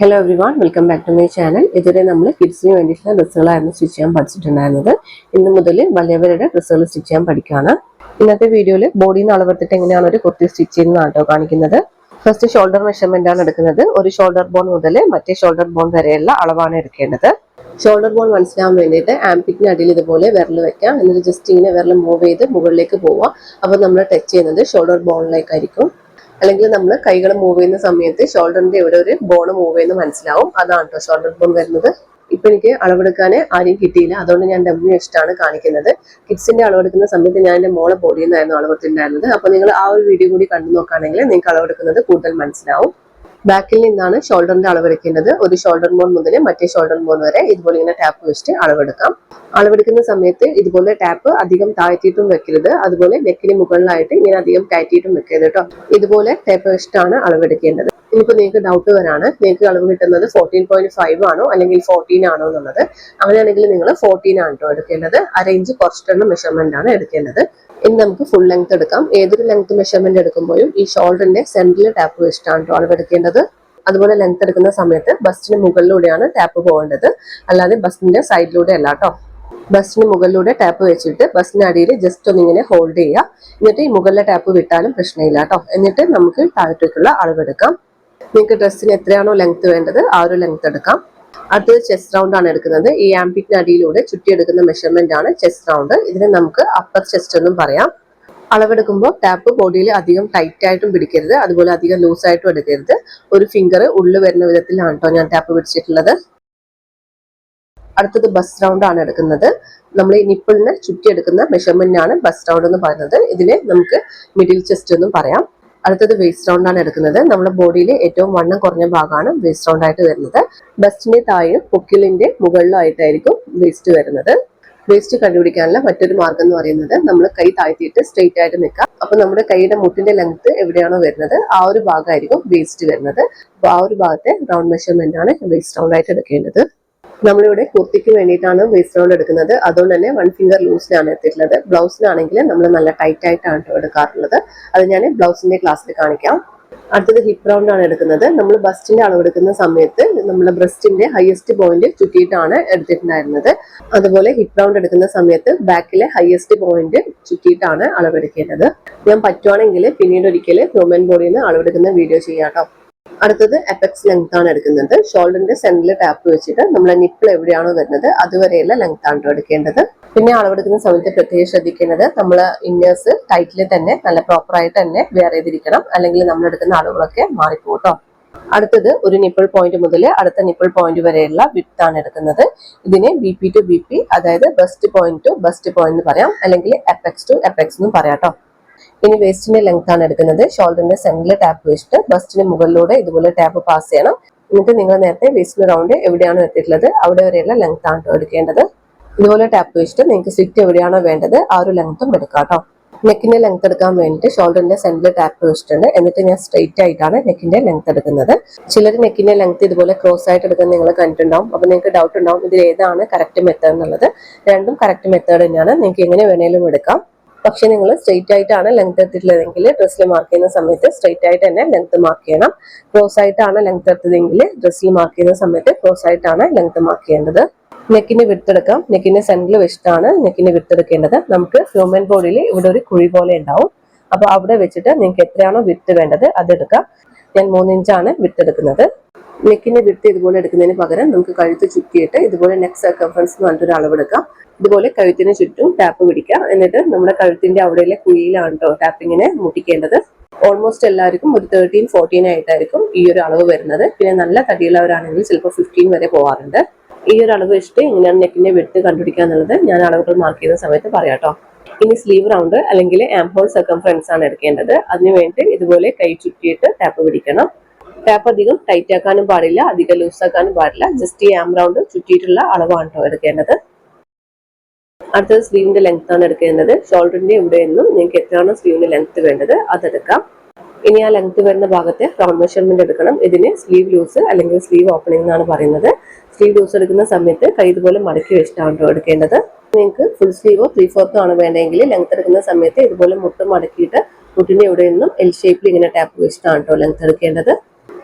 Hello everyone welcome back to my channel ഇതുവരെ നമ്മൾ കിഡ്സിന് വേണ്ടിയിട്ടുള്ള ഡ്രസ്സുകളായിരുന്നു സ്റ്റിച്ച് ചെയ്യാൻ പഠിച്ചിട്ടുണ്ടായിരുന്നത്. ഇന്ന് മുതൽ വലിയവരുടെ ഡ്രസ്സുകൾ സ്റ്റിച്ച് ചെയ്യാൻ പഠിക്കുകയാണ്. ഇന്നത്തെ വീഡിയോയിൽ ബോഡിയിൽ നിന്ന് അളവെടുത്തിട്ട് എങ്ങനെയാണ് ഒരു കുർത്തി സ്റ്റിച്ച് ചെയ്യുന്നതാണ് കേട്ടോ കാണിക്കുന്നത്. ഫസ്റ്റ് ഷോൾഡർ മെഷർമെന്റ് ആണ് എടുക്കുന്നത്. ഒരു ഷോൾഡർ ബോൺ മുതൽ മറ്റേ ഷോൾഡർ ബോൺ വരെയുള്ള അളവാണ് എടുക്കേണ്ടത്. ഷോൾഡർ ബോൺ മനസ്സിലാവാൻ വേണ്ടിയിട്ട് ആംപിക്കിന് അടിയിൽ ഇതുപോലെ വിരൽ വെക്കാം. എന്നിട്ട് ജസ്റ്റ് ഇങ്ങനെ വിരൽ മൂവ് ചെയ്ത് മുകളിലേക്ക് പോവാം അപ്പോൾ നമ്മൾ ടച്ച് ചെയ്യുന്നത് ഷോൾഡർ ബോണിലേക്കായിരിക്കും അല്ലെങ്കിൽ നമ്മൾ കൈകൾ മൂവ് ചെയ്യുന്ന സമയത്ത് ഷോൾഡറിന്റെ ഇവിടെ ഒരു ബോൺ മൂവ് ചെയ്യുന്ന മനസ്സിലാവും. അതാണ് കേട്ടോ ഷോൾഡർ ബോൺ വരുന്നത്. ഇപ്പൊ എനിക്ക് അളവെടുക്കാൻ ആരെയും കിട്ടിയില്ല. അതുകൊണ്ട് ഞാൻ ഡബ്ല്യു ആണ് കാണിക്കുന്നത്. കിഡ്സിന്റെ അളവെടുക്കുന്ന സമയത്ത് ഞാൻ എന്റെ മോളെ ബോഡിയിൽ നിന്നായിരുന്നു അളവെടുത്തിട്ടുണ്ടായിരുന്നത്. അപ്പൊ നിങ്ങൾ ആ ഒരു വീഡിയോ കൂടി കണ്ടു നോക്കുകയാണെങ്കിൽ നിങ്ങൾക്ക് അളവെടുക്കുന്നത് കൂടുതൽ മനസ്സിലാവും. ബാക്കിൽ നിന്നാണ് ഷോൾഡറിന്റെ അളവെടുക്കേണ്ടത്. ഒരു ഷോൾഡർ ബോൺ മുതൽ മറ്റേ ഷോൾഡർ ബോൺ വരെ ഇതുപോലെ ഇങ്ങനെ ടാപ്പ് വെച്ചിട്ട് അളവെടുക്കാം. അളവെടുക്കുന്ന സമയത്ത് ഇതുപോലെ ടാപ്പ് അധികം താഴ്ത്തിയിട്ടും വെക്കരുത്. അതുപോലെ നെക്കിന് മുകളിലായിട്ട് ഇങ്ങനെ അധികം കയറ്റിയിട്ടും വെക്കരുത് കേട്ടോ. ഇതുപോലെ ടാപ്പ് വെച്ചിട്ടാണ് അളവെടുക്കേണ്ടത്. ഇനിയിപ്പോൾ നിങ്ങൾക്ക് ഡൗട്ട് വരാണ്. നിങ്ങൾക്ക് അളവ് കിട്ടുന്നത് ഫോർട്ടീൻ പോയിന്റ് ഫൈവ് ആണോ അല്ലെങ്കിൽ ഫോർട്ടീൻ ആണോ എന്നുള്ളത്. അങ്ങനെയാണെങ്കിൽ നിങ്ങൾ ഫോർട്ടീൻ ആണ് കേട്ടോ എടുക്കേണ്ടത്. അര ഇഞ്ച് കുറച്ചിട്ടുള്ള മെഷർമെന്റ് ആണ് എടുക്കേണ്ടത്. ഇനി നമുക്ക് ഫുൾ ലെങ്ത് എടുക്കാം. ഏതൊരു ലെങ്ത് മെഷർമെന്റ് എടുക്കുമ്പോഴും ഈ ഷോൾഡറിന്റെ സെന്ററിൽ ടാപ്പ് വെച്ചിട്ടാണ് കേട്ടോ എടുക്കേണ്ടത്. അതുപോലെ ലെങ്ത് എടുക്കുന്ന സമയത്ത് ബസ്റ്റിന് മുകളിലൂടെയാണ് ടാപ്പ് പോകേണ്ടത്. അല്ലാതെ ബസ്സിന്റെ സൈഡിലൂടെ അല്ല കേട്ടോ ബസ്സിന് മുകളിലൂടെ ടാപ്പ് വെച്ചിട്ട് ബസ്സിന് അടിയിൽ ജസ്റ്റ് ഒന്നിങ്ങനെ ഹോൾഡ് ചെയ്യുക. എന്നിട്ട് ഈ മുകളിലെ ടാപ്പ് വിട്ടാലും പ്രശ്നമില്ല കേട്ടോ എന്നിട്ട് നമുക്ക് താഴത്തേക്കുള്ള അളവെടുക്കാം. നിങ്ങൾക്ക് ഡ്രസ്സിന് എത്രയാണോ ലെങ്ത് വേണ്ടത് ആ ഒരു ലെങ്ത് എടുക്കാം. അടുത്തത് ചെസ്റ്റ് റൗണ്ട് ആണ് എടുക്കുന്നത്. ഈ ആംപിക്കിന് അടിയിലൂടെ ചുറ്റിയെടുക്കുന്ന മെഷർമെന്റ് ആണ് ചെസ്റ്റ് റൗണ്ട് ഇതിനെ നമുക്ക് അപ്പർ ചെസ്റ്റ് എന്നും പറയാം. അളവെടുക്കുമ്പോൾ ടാപ്പ് ബോഡിയിൽ അധികം ടൈറ്റ് ആയിട്ടും പിടിക്കരുത്. അതുപോലെ അധികം ലൂസ് ആയിട്ടും എടുക്കരുത്. ഒരു ഫിംഗർ ഉള്ളിൽ വരുന്ന വിധത്തിലാണ് കേട്ടോ ഞാൻ ടാപ്പ് പിടിച്ചിട്ടുള്ളത്. അടുത്തത് ബസ് റൗണ്ട് ആണ് എടുക്കുന്നത്. നമ്മൾ ഈ നിപ്പിളിനെ ചുറ്റിയെടുക്കുന്ന മെഷർമെന്റ് ആണ് ബസ് റൗണ്ട് എന്ന് പറയുന്നത്. ഇതിനെ നമുക്ക് മിഡിൽ ചെസ്റ്റ് എന്നും പറയാം. അടുത്തത് വേസ്റ്റ് റൗണ്ട് ആണ് എടുക്കുന്നത്. നമ്മുടെ ബോഡിയിലെ ഏറ്റവും വണ്ണം കുറഞ്ഞ ഭാഗമാണ് വേസ്റ്റ് റൗണ്ട് ആയിട്ട് വരുന്നത്. ബസ്റ്റിന്റെ താഴെയും പൊക്കിളിന്റെ മുകളിലായിട്ടായിരിക്കും വേസ്റ്റ് വരുന്നത്. വേസ്റ്റ് കണ്ടുപിടിക്കാനുള്ള മറ്റൊരു മാർഗം എന്ന് പറയുന്നത് നമ്മൾ കൈ താഴ്ത്തിയിട്ട് സ്ട്രെയിറ്റ് ആയിട്ട് നിൽക്കാം. അപ്പൊ നമ്മുടെ കൈയുടെ മുട്ടിന്റെ ലെങ്ത് എവിടെയാണോ വരുന്നത് ആ ഒരു ഭാഗമായിരിക്കും വേസ്റ്റ് വരുന്നത്. അപ്പൊ ആ ഒരു ഭാഗത്തെ റൗണ്ട് മെഷർമെന്റ് ആണ് വേസ്റ്റ് റൗണ്ട് ആയിട്ട് എടുക്കേണ്ടത്. നമ്മളിവിടെ കുർത്തിക്ക് വേണ്ടിയിട്ടാണ് വേസ്റ്റ് റൗണ്ട് എടുക്കുന്നത്. അതുകൊണ്ട് തന്നെ വൺ ഫിംഗർ ലൂസിലാണ് എടുത്തിട്ടുള്ളത്. ബ്ലൗസിനാണെങ്കിൽ നമ്മൾ നല്ല ടൈറ്റ് ആയിട്ടാണ് എടുക്കാറുള്ളത്. അത് ഞാൻ ബ്ലൗസിന്റെ ക്ലാസ്സിൽ കാണിക്കാം. അടുത്തത് ഹിപ്പ് റൗണ്ട് ആണ് എടുക്കുന്നത്. നമ്മൾ ബസ്റ്റിന്റെ അളവ് എടുക്കുന്ന സമയത്ത് നമ്മുടെ ബ്രസ്റ്റിന്റെ ഹയസ്റ്റ് പോയിന്റ് ചുറ്റിയിട്ടാണ് എടുത്തിട്ടുണ്ടായിരുന്നത്. അതുപോലെ ഹിപ്പ് റൗണ്ട് എടുക്കുന്ന സമയത്ത് ബാക്കിലെ ഹയസ്റ്റ് പോയിന്റ് ചുറ്റിയിട്ടാണ് അളവെടുക്കേണ്ടത്. ഞാൻ പറ്റുവാണെങ്കിൽ പിന്നീട് ഒരിക്കൽ ഹ്യൂമൻ ബോഡിയിൽ നിന്ന് അളവെടുക്കുന്ന വീഡിയോ ചെയ്യാം കേട്ടോ. അടുത്തത് എപെക്സ് ലെങ്ത് ആണ് എടുക്കുന്നത്. ഷോൾഡറിന്റെ സെന്ററിൽ ടാപ്പ് വെച്ചിട്ട് നമ്മൾ നിപ്പിൾ എവിടെയാണോ വരുന്നത് അതുവരെയുള്ള ലെങ്ത് ആണ് എടുക്കേണ്ടത്. പിന്നെ അളവെടുക്കുന്ന സമയത്ത് പ്രത്യേകം ശ്രദ്ധിക്കേണ്ടത് നമ്മൾ ഇന്നേഴ്സ് ടൈറ്റിൽ തന്നെ നല്ല പ്രോപ്പർ ആയിട്ട് തന്നെ വെയർ ചെയ്തിരിക്കണം. അല്ലെങ്കിൽ നമ്മൾ എടുക്കുന്ന അളവുകളൊക്കെ മാറിപ്പോട്ടോ അടുത്തത് ഒരു നിപ്പിൾ പോയിന്റ് മുതൽ അടുത്ത നിപ്പിൾ പോയിന്റ് വരെയുള്ള വിത്ത് ആണ് എടുക്കുന്നത്. ഇതിനെ B P to B P അതായത് best point to best point എന്ന് പറയാം. അല്ലെങ്കിൽ എപ്പെക്സ് ടു എപ്പെക്സ് എന്നും പറയാം കേട്ടോ ഇനി വേസ്റ്റിന്റെ ലെങ്ത് ആണ് എടുക്കുന്നത്. ഷോൾഡറിന്റെ സെന്ററിൽ ടാപ്പ് വെച്ചിട്ട് ബസ്റ്റിന് മുകളിലൂടെ ഇതുപോലെ ടാപ്പ് പാസ് ചെയ്യണം. എന്നിട്ട് നിങ്ങൾ നേരത്തെ വേസ്റ്റിന് റൗണ്ട് എവിടെയാണോ എത്തിയിട്ടുള്ളത് അവിടെ വരെയുള്ള ലെങ്ത് ആണ് എടുക്കേണ്ടത്. ഇതുപോലെ ടാപ്പ് വെച്ചിട്ട് നിങ്ങൾക്ക് സ്വിറ്റ് എവിടെയാണോ വേണ്ടത് ആ ഒരു ലെങ്ത്തും എടുക്കാം കേട്ടോ നെക്കിന്റെ ലെങ്ത് എടുക്കാൻ വേണ്ടിയിട്ട് ഷോൾഡറിന്റെ സെന്ററിൽ ടാപ്പ് വെച്ചിട്ടുണ്ട് എന്നിട്ട് ഞാൻ സ്ട്രെയിറ്റ് ആയിട്ടാണ് നെക്കിന്റെ ലെങ്ത് എടുക്കുന്നത്. ചിലർ നെക്കിന്റെ ലെങ്ത് ഇതുപോലെ ക്രോസ് ആയിട്ട് എടുക്കുന്നത് നിങ്ങൾ കണ്ടിട്ടുണ്ടാവും. അപ്പൊ നിങ്ങൾക്ക് ഡൗട്ട് ഉണ്ടാവും ഇതിൽ ഏതാണ് കറക്റ്റ് മെത്തേഡ് എന്നുള്ളത്. രണ്ടും കറക്റ്റ് മെത്തേഡ് തന്നെയാണ്. നിങ്ങൾക്ക് എങ്ങനെ വേണേലും എടുക്കാം. പക്ഷെ നിങ്ങൾ സ്ട്രെയിറ്റ് ആയിട്ടാണ് ലെങ്ത് എടുത്തിട്ടുള്ളതെങ്കിൽ ഡ്രസ്സിൽ മാർക്ക് ചെയ്യുന്ന സമയത്ത് സ്ട്രെയിറ്റ് ആയിട്ട് തന്നെ ലെങ്ത് മാർക്ക് ചെയ്യണം. ക്രോസ് ആയിട്ടാണ് ലെങ്ത് എടുത്തതെങ്കിൽ ഡ്രസ്സിൽ മാർക്ക് ചെയ്യുന്ന സമയത്ത് ക്രോസ് ആയിട്ടാണ് ലെങ്ത് മാർക്ക് ചെയ്യേണ്ടത്. നെക്കിന്റെ വിട്ടെടുക്കാം നെക്കിന്റെ സെന്ററിൽ വെച്ചിട്ടാണ് നെക്കിന്റെ വിട്ടെടുക്കേണ്ടത് നമുക്ക് ഹ്യൂമൻ ബോഡിയിൽ ഇവിടെ ഒരു കുഴി പോലെ ഉണ്ടാവും. അപ്പൊ അവിടെ വെച്ചിട്ട് നിങ്ങൾക്ക് എത്രയാണോ വിട്ട് വേണ്ടത് അതെടുക്കാം ഞാൻ മൂന്നിഞ്ചാണ് വിട്ടെടുക്കുന്നത് നെക്കിന്റെ വിട്ട് ഇതുപോലെ എടുക്കുന്നതിന് പകരം നമുക്ക് കഴുത്ത് ചുറ്റിയിട്ട് ഇതുപോലെ നെക്ക് സർക്കംഫറൻസ് എന്ന് അളവെടുക്കാം. ഇതുപോലെ കഴുത്തിന് ചുറ്റും ടാപ്പ് പിടിക്കാം എന്നിട്ട് നമ്മുടെ കഴുത്തിന്റെ അവിടെയുള്ള കുഴിയിലാണ് കേട്ടോ ടാപ്പിങ്ങിനെ മുട്ടിക്കേണ്ടത്. ഓൾമോസ്റ്റ് എല്ലാവർക്കും ഒരു തേർട്ടീൻ ഫോർട്ടീൻ ആയിട്ടായിരിക്കും ഈ ഒരു അളവ് വരുന്നത്. പിന്നെ നല്ല തടിയുള്ളവരാണെങ്കിൽ ചിലപ്പോൾ ഫിഫ്റ്റീൻ വരെ പോകാറുണ്ട് ഈ ഒരു അളവ് വെച്ചിട്ട് എങ്ങനെയാണ് നെക്കിന്റെ വിട്ട് കണ്ടുപിടിക്കുക എന്നുള്ളത് ഞാൻ അളവുകൾ മാർക്ക് ചെയ്യുന്ന സമയത്ത് പറയാട്ടോ ഇനി സ്ലീവ് റൗണ്ട് അല്ലെങ്കിൽ ആംഹോൾ സർക്കംഫറൻസ് ആണ് എടുക്കേണ്ടത്. അതിനുവേണ്ടി ഇതുപോലെ കൈ ചുറ്റിയിട്ട് ടാപ്പ് പിടിക്കണം. ടാപ്പ് അധികം ടൈറ്റ് ആക്കാനും പാടില്ല അധികം ലൂസ് ആക്കാനും പാടില്ല. ജസ്റ്റ് ഈ ആം റൗണ്ട് ചുറ്റിയിട്ടുള്ള അളവാണ് കേട്ടോ എടുക്കേണ്ടത്. അടുത്തത് സ്ലീവിന്റെ ലെങ്ത് ആണ് എടുക്കേണ്ടത്. ഷോൾഡറിന്റെ ഇവിടെ നിന്നും നിങ്ങൾക്ക് എത്രയാണ് സ്ലീവിന്റെ ലെങ്ത് വേണ്ടത് അതെടുക്കാം. ഇനി ആ ലെങ്ത് വരുന്ന ഭാഗത്തെ റൗണ്ട് മെഷർമെന്റ് എടുക്കണം. ഇതിന് സ്ലീവ് ലൂസ് അല്ലെങ്കിൽ സ്ലീവ് ഓപ്പണിംഗ് എന്നാണ് പറയുന്നത്. സ്ലീവ് ലൂസ് എടുക്കുന്ന സമയത്ത് കൈ ഇതുപോലെ മടക്കി വെച്ചിട്ടാണ് എടുക്കേണ്ടത്. നിങ്ങൾക്ക് ഫുൾ സ്ലീവോ ത്രീ ഫോർത്തോ ആണ് വേണ്ടെങ്കിൽ ലെങ്ത് എടുക്കുന്ന സമയത്ത് ഇതുപോലെ മുട്ട് മടക്കിയിട്ട് മുട്ടിന്റെ ഇവിടെ നിന്നും എൽ ഷേപ്പിൽ ഇങ്ങനെ ടാപ്പ് വെച്ചിട്ടാണ് കേട്ടോ ലെങ്ത് എടുക്കേണ്ടത്.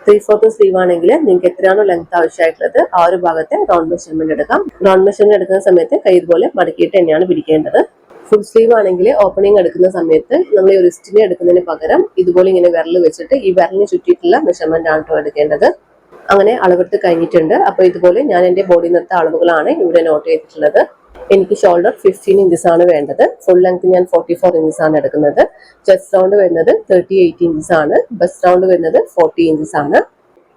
ത്രീ ഫോർത്ത് സ്ലീവ് ആണെങ്കിൽ നിങ്ങൾക്ക് എത്രയാണോ ലെങ്ത് ആവശ്യമായിട്ടുള്ളത് ആ ഒരു ഭാഗത്തെ റൗണ്ട് മെഷർമെന്റ് എടുക്കാം. റൗണ്ട് മെഷർമെന്റ് എടുക്കുന്ന സമയത്ത് കൈ ഇതുപോലെ മടക്കിയിട്ട് തന്നെയാണ് പിടിക്കേണ്ടത്. ഫുൾ സ്ലീവ് ആണെങ്കിൽ ഓപ്പണിംഗ് എടുക്കുന്ന സമയത്ത് നമ്മൾ ഈ റിസ്റ്റിനെ എടുക്കുന്നതിന് പകരം ഇതുപോലെ ഇങ്ങനെ വിരൽ വെച്ചിട്ട് ഈ വിരലിന് ചുറ്റിയിട്ടുള്ള മെഷർമെന്റ് ആണ് കേട്ടോ എടുക്കേണ്ടത്. അങ്ങനെ അളവെടുത്ത് കഴിഞ്ഞിട്ടുണ്ട്. അപ്പൊ ഇതുപോലെ ഞാൻ എന്റെ ബോഡി നിർത്ത അളവുകളാണ് ഇവിടെ നോട്ട് ചെയ്തിട്ടുള്ളത്. എനിക്ക് ഷോൾഡർ ഫിഫ്റ്റീൻ ഇഞ്ചസ് ആണ് വേണ്ടത്. ഫുൾ ലെങ്ത് ഞാൻ ഫോർട്ടി ഫോർ ഇഞ്ചസ് ആണ് എടുക്കുന്നത്. ചെസ്റ്റ് റൗണ്ട് വരുന്നത് തേർട്ടി എയ്റ്റ് ഇഞ്ചസ് ആണ്. ബസ് റൗണ്ട് വരുന്നത് ഫോർട്ടി ഇഞ്ചസ് ആണ്.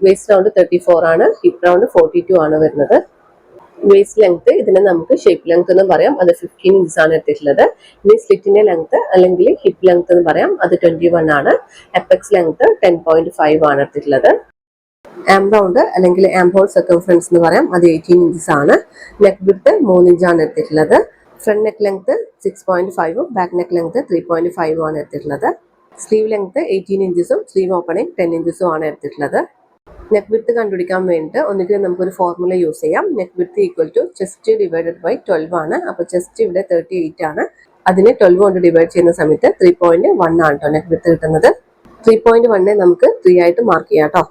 വേസ്റ്റ് റൗണ്ട് തേർട്ടി ഫോർ ആണ്. ഹിപ്പ് റൗണ്ട് ഫോർട്ടി ടു ആണ് വരുന്നത്. വേസ്റ്റ് ലെങ്ത് ഇതിനെ നമുക്ക് ഷേപ്പ് ലെങ്ത് എന്ന് പറയാം. അത് ഫിഫ്റ്റീൻ ഇഞ്ചസ് ആണ് എടുത്തിട്ടുള്ളത്. ഇനി സ്ലിറ്റിന്റെ ലെങ്ത് അല്ലെങ്കിൽ ഹിപ്പ് ലെങ്ത് എന്ന് പറയാം. അത് ട്വന്റി വൺ ആണ്. Apex length ten point five ആണ് എടുത്തിട്ടുള്ളത്. ആം റൗണ്ട് അല്ലെങ്കിൽ ആം ഹോൾ സർക്കംഫറൻസ് എന്ന് പറയാം. അത് എയ്റ്റീൻ ഇഞ്ചസ് ആണ്. നെക്ക് വിട്ട് മൂന്ന് ഇഞ്ചാണ് എടുത്തിട്ടുള്ളത്. Front neck length six point ഫൈവും back neck length three point ഫൈവും ആണ് എടുത്തിട്ടുള്ളത്. സ്ലീവ് ലെങ്ത് എയ്റ്റീൻ ഇഞ്ചസും സ്ലീവ് ഓപ്പണിംഗ് ടെൻ ഇഞ്ചസും ആണ് എടുത്തിട്ടുള്ളത്. നെക്ക് വിട്ട് കണ്ടുപിടിക്കാൻ വേണ്ടിയിട്ട് ഒന്നുകിൽ നമുക്കൊരു ഫോർമുല യൂസ് ചെയ്യാം. Neck width equal to chest divided by twelve ആണ്. അപ്പോൾ ചെസ്റ്റ് ഇവിടെ തേർട്ടി എയ്റ്റ് ആണ്. അതിനെ ട്വൽവ് കൊണ്ട് ഡിവൈഡ് ചെയ്യുന്ന സമയത്ത് ത്രീ പോയിന്റ് വൺ ആണ് കേട്ടോ നെക്ക് വിട്ട് കിട്ടുന്നത്. ത്രീ പോയിന്റ് വണ്ണെ നമുക്ക് ത്രീ ആയിട്ട് മാർക്ക് ചെയ്യാം കേട്ടോ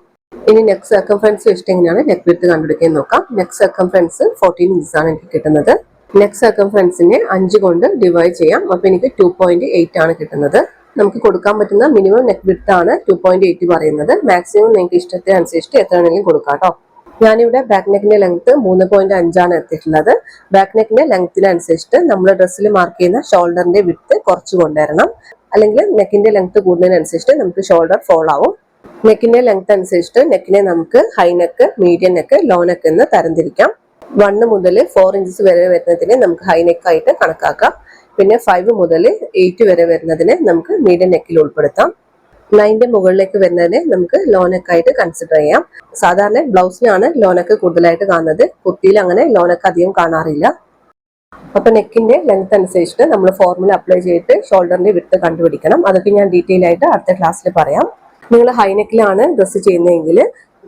ഇനി നെക്ക് സർക്കംഫറൻസ് വെച്ചിട്ട് എങ്ങനെയാണ് നെക്ക് വിട്ട് കണ്ടുപിടിക്കാൻ നോക്കാം. നെക്ക് സർക്കംഫറൻസ് ഫോർട്ടീൻ ഇഞ്ചസ് ആണ് എനിക്ക് കിട്ടുന്നത്. നെക്ക് സർക്കംഫറൻസിനെ അഞ്ച് കൊണ്ട് ഡിവൈഡ് ചെയ്യാം. അപ്പൊ എനിക്ക് ടു പോയിന്റ് എയ്റ്റ് ആണ് കിട്ടുന്നത്. നമുക്ക് കൊടുക്കാൻ പറ്റുന്ന മിനിമം നെക്ക് വിട്ട് ആണ് ടു പോയിന്റ് എയ്റ്റ് പറയുന്നത്. മാക്സിമം നിങ്ങൾക്ക് ഇഷ്ടത്തെ അനുസരിച്ചിട്ട് എത്ര വേണമെങ്കിലും കൊടുക്കാം കേട്ടോ ഞാനിവിടെ ബാക്ക് നെക്കിന്റെ ലെങ്ത് മൂന്ന് പോയിന്റ് അഞ്ചാണ് എത്തിയിട്ടുള്ളത് ബാക്ക് നെക്കിന്റെ ലെങ്ത്തിനനുസരിച്ചിട്ട് നമ്മൾ ഡ്രസ്സിൽ മാർക്ക് ചെയ്യുന്ന ഷോൾഡറിന്റെ വിട്ട് കുറച്ച് കൊണ്ടുവരണം. അല്ലെങ്കിൽ നെക്കിന്റെ ലെങ്ത് കൂടുന്നതിനനുസരിച്ചിട്ട് നമുക്ക് ഷോൾഡർ ഫോൾ ആവും. നെക്കിന്റെ ലെങ്ത് അനുസരിച്ചിട്ട് നെക്കിനെ നമുക്ക് high neck medium neck low neck എന്ന് തരംതിരിക്കാം. വണ്ണ് മുതൽ ഫോർ ഇഞ്ചസ് വരെ വരുന്നതിനെ നമുക്ക് ഹൈ നെക്ക് ആയിട്ട് കണക്കാക്കാം. പിന്നെ ഫൈവ് മുതൽ എയ്റ്റ് വരെ വരുന്നതിനെ നമുക്ക് മീഡിയം നെക്കിൽ ഉൾപ്പെടുത്താം. നൈന്റെ മുകളിലേക്ക് വരുന്നതിനെ നമുക്ക് ലോ നെക്ക് ആയിട്ട് കൺസിഡർ ചെയ്യാം. സാധാരണ ബ്ലൗസിനാണ് ലോ നെക്ക് കൂടുതലായിട്ട് കാണുന്നത്. കുർത്തിയിൽ അങ്ങനെ ലോ നെക്ക് അധികം കാണാറില്ല. അപ്പൊ നെക്കിന്റെ ലെങ്ത് അനുസരിച്ചിട്ട് നമ്മൾ ഫോർമുല അപ്ലൈ ചെയ്തിട്ട് ഷോൾഡറിന്റെ വിട്ട് കണ്ടുപിടിക്കണം. അതൊക്കെ ഞാൻ ഡീറ്റെയിൽ ആയിട്ട് അടുത്ത ക്ലാസ്സിൽ പറയാം. നിങ്ങൾ ഹൈനെക്കിലാണ് ഡ്രസ്സ് ചെയ്യുന്നതെങ്കിൽ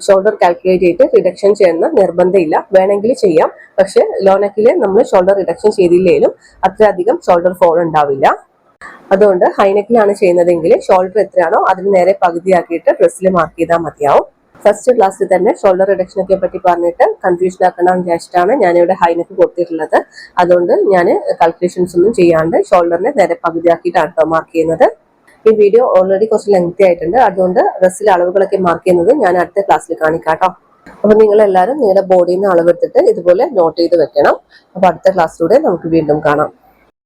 ഷോൾഡർ കാൽക്കുലേറ്റ് ചെയ്തിട്ട് റിഡക്ഷൻ ചെയ്യുന്ന നിർബന്ധമില്ല. വേണമെങ്കിൽ ചെയ്യാം. പക്ഷെ ലോ നെക്കിൽ നമ്മൾ ഷോൾഡർ റിഡക്ഷൻ ചെയ്തില്ലെങ്കിലും അത്രയധികം ഷോൾഡർ ഫോൾ ഉണ്ടാവില്ല. അതുകൊണ്ട് ഹൈനെക്കിലാണ് ചെയ്യുന്നതെങ്കിൽ ഷോൾഡർ എത്രയാണോ അതിന് നേരെ പകുതിയാക്കിയിട്ട് ഡ്രസ്സിൽ മാർക്ക് ചെയ്താൽ മതിയാവും. ഫസ്റ്റ് ക്ലാസ്സിൽ തന്നെ ഷോൾഡർ റിഡക്ഷനൊക്കെ പറ്റി പറഞ്ഞിട്ട് കൺഫ്യൂഷൻ ആക്കണം വിചാരിച്ചിട്ടാണ് ഞാനിവിടെ ഹൈനെക്ക് കൊടുത്തിട്ടുള്ളത്. അതുകൊണ്ട് ഞാൻ കാൽക്കുലേഷൻസ് ഒന്നും ചെയ്യാണ്ട് ഷോൾഡറിനെ നേരെ പകുതിയാക്കിയിട്ടാണ് മാർക്ക് ചെയ്യുന്നത്. ഈ വീഡിയോ ഓൾറെഡി കുറച്ച് ലെങ്തി ആയിട്ടുണ്ട്. അതുകൊണ്ട് ഡ്രസ്സിലെ അളവുകളൊക്കെ മാർക്ക് ചെയ്യുന്നത് ഞാൻ അടുത്ത ക്ലാസ്സിൽ കാണിക്കാം കേട്ടോ അപ്പൊ നിങ്ങൾ എല്ലാവരും നിങ്ങളുടെ ബോഡിയിൽ നിന്ന് അളവെടുത്തിട്ട് ഇതുപോലെ നോട്ട് ചെയ്ത് വെക്കണം. അപ്പൊ അടുത്ത ക്ലാസ്സിലൂടെ നമുക്ക് വീണ്ടും കാണാം.